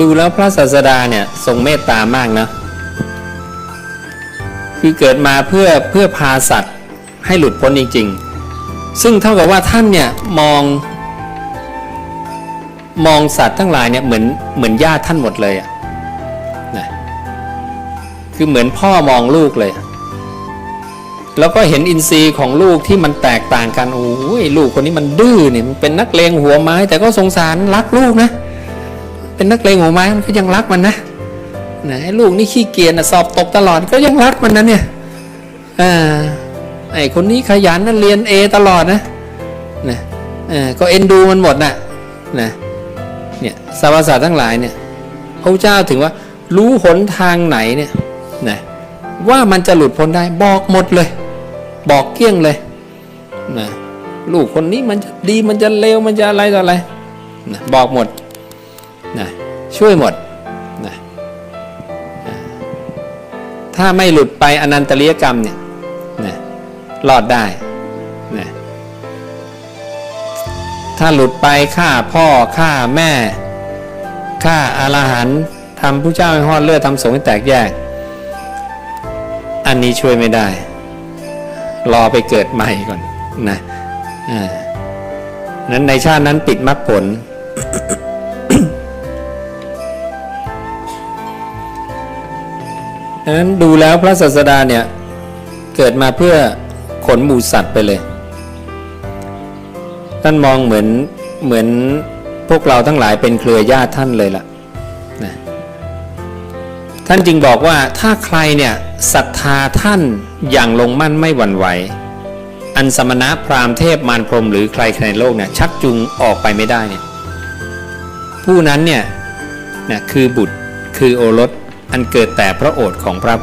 ดูแล้วพระศาสดาเนี่ยทรงเมตตามากนะคือเกิดมาเพื่อเพื่อพาสัตว์ให้หลุดพ้นจริง ๆ ซึ่งเท่ากับว่าท่านเนี่ยมอง มองสัตว์ทั้งหลายเนี่ยเหมือนเหมือนญาติท่านหมดเลยอะนะคือเหมือนพ่อมองลูกเลย แล้วก็เห็นอินทรีย์ของลูกที่มันแตกต่างกันโอ้ยลูกคนนี้มันดื้อเนี่ยมันเป็นนักเลงหัวไม้ แต่ก็สงสารรักลูกนะ เป็นนักเลงหัวไม้มันก็ยังรักมันนะนะไอ้ลูกนี่ขี้เกียจนะสอบตกตลอดก็ยังรักมันนะเนี่ยอ่าไอ้คนนี้ขยันนะเรียนเอตลอดนะนะก็เอ็นดูมันหมดน่ะนะเนี่ยสรรพสัตว์ทั้งหลายเนี่ยพระเจ้าถึงว่ารู้หนทางไหนเนี่ยนะว่ามันจะหลุดพ้นได้บอกหมดเลย บอกเกี้ยงเลยนะลูกคนนี้มันจะดีมันจะเลวมันจะอะไรต่ออะไรนะบอกหมด ช่วยหมดนะถ้าไม่หลุดไปอนันตริยกรรมเนี่ยนะรอดได้นะถ้าหลุดไปฆ่าพ่อฆ่าแม่ฆ่าอาลหันทำผู้เจ้าให้หอดเลือดทำสงฆ์ให้แตกแยก อันนี้ช่วยไม่ได้ รอไปเกิดใหม่ก่อนนะอ่านั้นในชาตินั้นปิดมรรคผล ดังนั้นดูแล้วพระศาสดาเนี่ยเกิดมาเพื่อขนหมูสัตว์ไปเลย ท่านมองเหมือนเหมือนพวกเราทั้งหลายเป็นเครือญาติท่านเลยล่ะนะท่านจึงบอกว่าถ้าใครเนี่ยศรัทธาท่านอย่างลงมั่นไม่หวั่นไหว อันสมณะพราหมณ์เทพมารพรหมหรือใครในโลกเนี่ยชักจูงออกไปไม่ได้เนี่ยผู้นั้นเนี่ยนะคือบุตรคือโอรส อันเกิดแต่พระโอษฐ์ของพระผู้